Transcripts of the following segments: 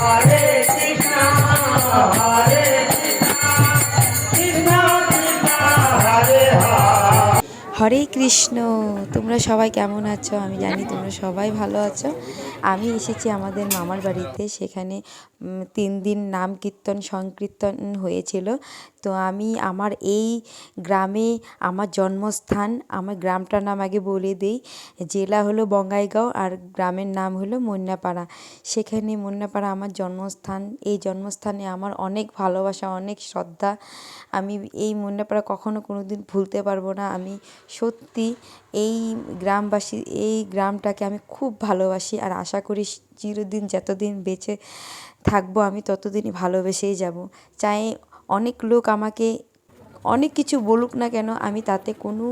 Hare হরে কৃষ্ণ, তোমরা সবাই কেমন আছো? আমি জানি তোমরা সবাই ভালো আছো। আমি এসেছি আমাদের মামার বাড়িতে, সেখানে তিন দিন নাম কীর্তন, সংকীর্তন হয়েছিল। তো আমি আমার এই গ্রামে আমার জন্মস্থান, আমার গ্রামটার নাম আগে বলে দিই। জেলা হলো বঙ্গাইগাঁও আর গ্রামের নাম হলো মন্যাপাড়া সেখানে মন্যাপাড়া আমার জন্মস্থান, এই জন্মস্থানে আমার অনেক ভালোবাসা, অনেক শ্রদ্ধা। আমি এই মন্যাপাড়া কখনো কোনো দিন ভুলতে পারব না। আমি সত্যি এই গ্রামবাসী, এই গ্রামটাকে আমি খুব ভালোবাসি আর আশা করি চিরদিন যতদিন বেঁচে থাকব আমি ততদিনই ভালোবেসেই যাব। চাই অনেক লোক আমাকে, অনেক কিছু বলুক না কেন আমি তাতে কোনো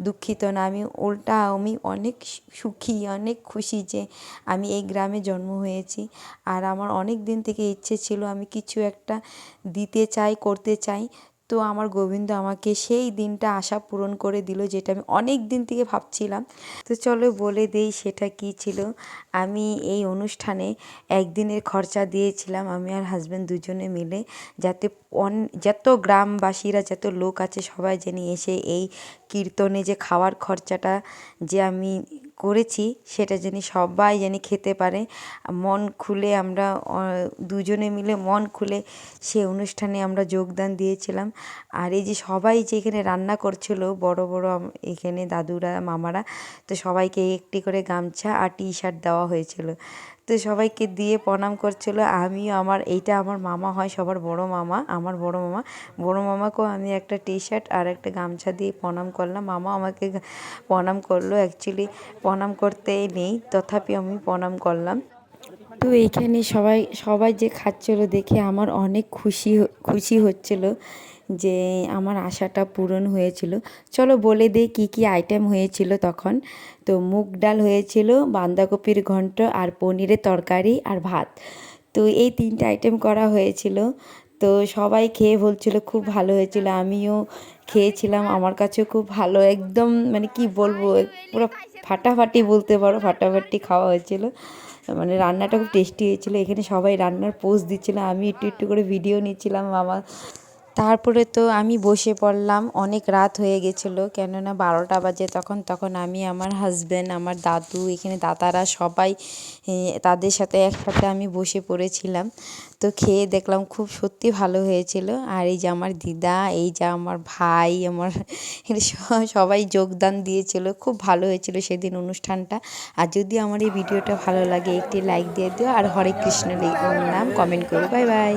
দুঃখিত না। আমি উল্টা, আমি অনেক সুখী, অনেক খুশি যে আমি এই গ্রামে জন্ম হয়েছি। আর আমার অনেক দিন থেকে ইচ্ছে ছিল আমি কিছু একটা দিতে চাই, করতে চাই। তো আমার গোবিন্দ আমাকে সেই দিনটা আশা পূরণ করে দিল, যেটা আমি অনেক দিন থেকে ভাবছিলাম। তো চলো বলে দেই সেটা কি ছিল। আমি এই অনুষ্ঠানে একদিনের খরচা দিয়েছিলাম, আমি আর হাজব্যান্ড দুজনে মিলে। যাতে অন, যত গ্রামবাসীরা, যত লোক আছে সবাই যেন এসে এই কীর্তনে যে খাওয়ার খরচাটা যে আমি করেছি, সেটা যেন সবাই যেন খেতে পারে। মন খুলে আমরা দুজনে মিলে মন খুলে সে অনুষ্ঠানে আমরা যোগদান দিয়েছিলাম। আর এই যে সবাই যে এখানে রান্না করছিল, বড় বড় এখানে দাদুরা, মামারা, তো সবাইকে একটি করে গামছা আর টি শার্ট দেওয়া হয়েছিল। তো সবাইকে দিয়ে প্রণাম করছিল। আমিও আমার, এইটা আমার মামা হয়, সবার বড় মামা, আমার বড় মামা। বড় মামাকেও আমি একটা টি শার্ট আর একটা গামছা দিয়ে প্রণাম করলাম। মামা আমাকে প্রণাম করল। অ্যাকচুয়ালি প্রণাম করতে নেই তথাপি আমি প্রণাম করলাম। তো এইখানে সবাই সবাই যে খাচ্ছিল দেখে আমার অনেক খুশি খুশি হচ্ছিল যে আমার আশাটা পূরণ হয়েছিল। চলো বলে দিই কী কী আইটেম হয়েছিল তখন। তো মুগ ডাল হয়েছিল, বাঁধাকপির ঘন্ট আর পনিরের তরকারি আর ভাত। তো এই তিনটে আইটেম করা হয়েছিল। তো সবাই খেয়ে বলছিল খুব ভালো হয়েছিল, আমিও খেয়েছিলাম, আমার কাছেও খুব ভালো, একদম মানে কি বলব, পুরো ফাটাফাটি বলতে পারো, ফাটাফাটি খাওয়া হয়েছিল। মানে রান্নাটা খুব টেস্টি হয়েছিলো। এখানে সবাই রান্নার পোস্ট দিচ্ছিল। আমি একটু একটু করে ভিডিও নিচ্ছিলাম আমার তারপরে তো আমি বসে পড়লাম, অনেক রাত হয়ে গেছিল, কেননা বারোটা বাজে তখন তখন আমি, আমার হাজব্যান্ড আমার দাদু, এখানে দাদারা সবাই তাদের সাথে একসাথে আমি বসে পড়েছিলাম। তো খেয়ে দেখলাম খুব সত্যি ভালো হয়েছিল। আর এই যে আমার দিদা, এই যে আমার ভাই, আমার সবাই যোগদান দিয়েছিল, খুব ভালো হয়েছিল সেদিন অনুষ্ঠানটা। আর যদি আমার এই ভিডিওটা ভালো লাগে, একটি লাইক দিয়ে দিও। আর হরে কৃষ্ণ নাম কমেন্ট করো। Bye bye